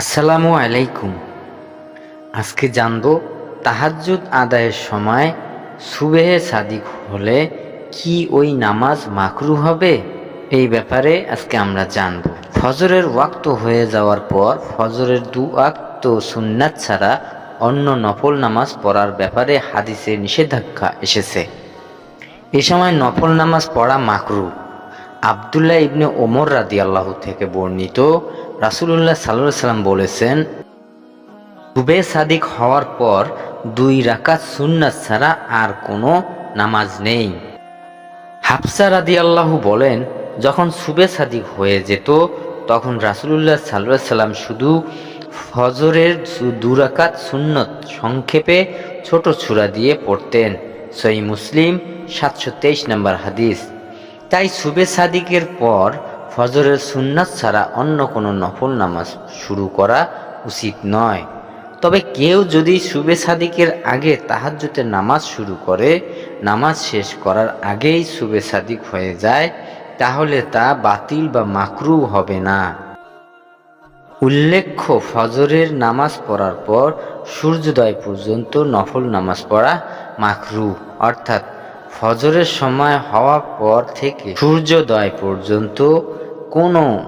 আসসালামু আলাইকুম। আজকে জানব তাহাজ্জুদ আদায়ের সময় সুবেহে সাদিক হলে কি ওই নামাজ মাকরু হবে? এই ব্যাপারে আজকে আমরা জানব। ফজরের ওয়াক্ত হয়ে যাওয়ার পর ফজরের দু ওয়াক্ত সুন্নাত ছাড়া অন্য নফল নামাজ পড়ার ব্যাপারে হাদিসে নিষেধাজ্ঞা এসেছে। এ সময় নফল নামাজ পড়া মাকরু। আবদুল্লাহ ইবনে ওমর রাদি আল্লাহ থেকে বর্ণিত রাসুলুল্লাহ সাল্লাহ সাল্লাম বলেছেন, সুবে সাদিক হওয়ার পর দুই রাকাত সুন্নাত ছাড়া আর কোনো নামাজ নেই। হাফসা রাদি আল্লাহ বলেন, যখন সুবে সাদিক হয়ে যেত, তখন রাসুলুল্লাহ সাল্লাহ সাল্লাম শুধু ফজরের দুরাকাত সুন্নত সংক্ষেপে ছোট ছুরা দিয়ে পড়তেন। সই মুসলিম সাতশো তেইশ নম্বর হাদিস। তাই সুবে সাদিকের পর ফজরের সুন্নাত ছাড়া অন্য কোনো নফল নামাজ শুরু করা উচিত নয়। তবে কেউ যদি সুবে সাদিকের আগে তাহাজ্জুতের নামাজ শুরু করে, নামাজ শেষ করার আগেই সুবে সাদিক হয়ে যায়, তাহলে তা বাতিল বা মাকরু হবে না। উল্লেখ্য, ফজরের নামাজ পড়ার পর সূর্যোদয় পর্যন্ত নফল নামাজ পড়া মাকরু, অর্থাৎ ফজরের সময় হওয়ার পর থেকে সূর্যোদয় পর্যন্ত কোনো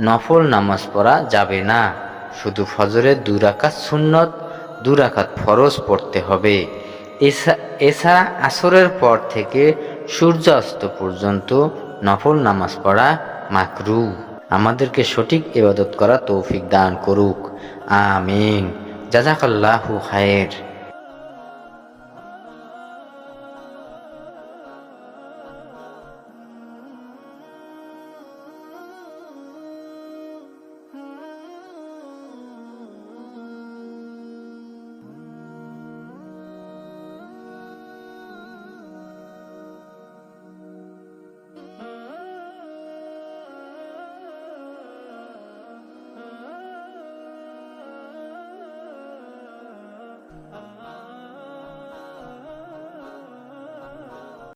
নফল নামাজ পড়া যাবে না। শুধু ফজরের দুরাকাত সুন্নত দুরাকাত ফরজ পড়তে হবে। এছা- এছাড়া আসরের পর থেকে সূর্যাস্ত পর্যন্ত নফল নামাজ পড়া মাকরু। আমাদেরকে সঠিক ইবাদত করা তৌফিক দান করুক। আমিন। জাজাকাল্লাহু খায়ের।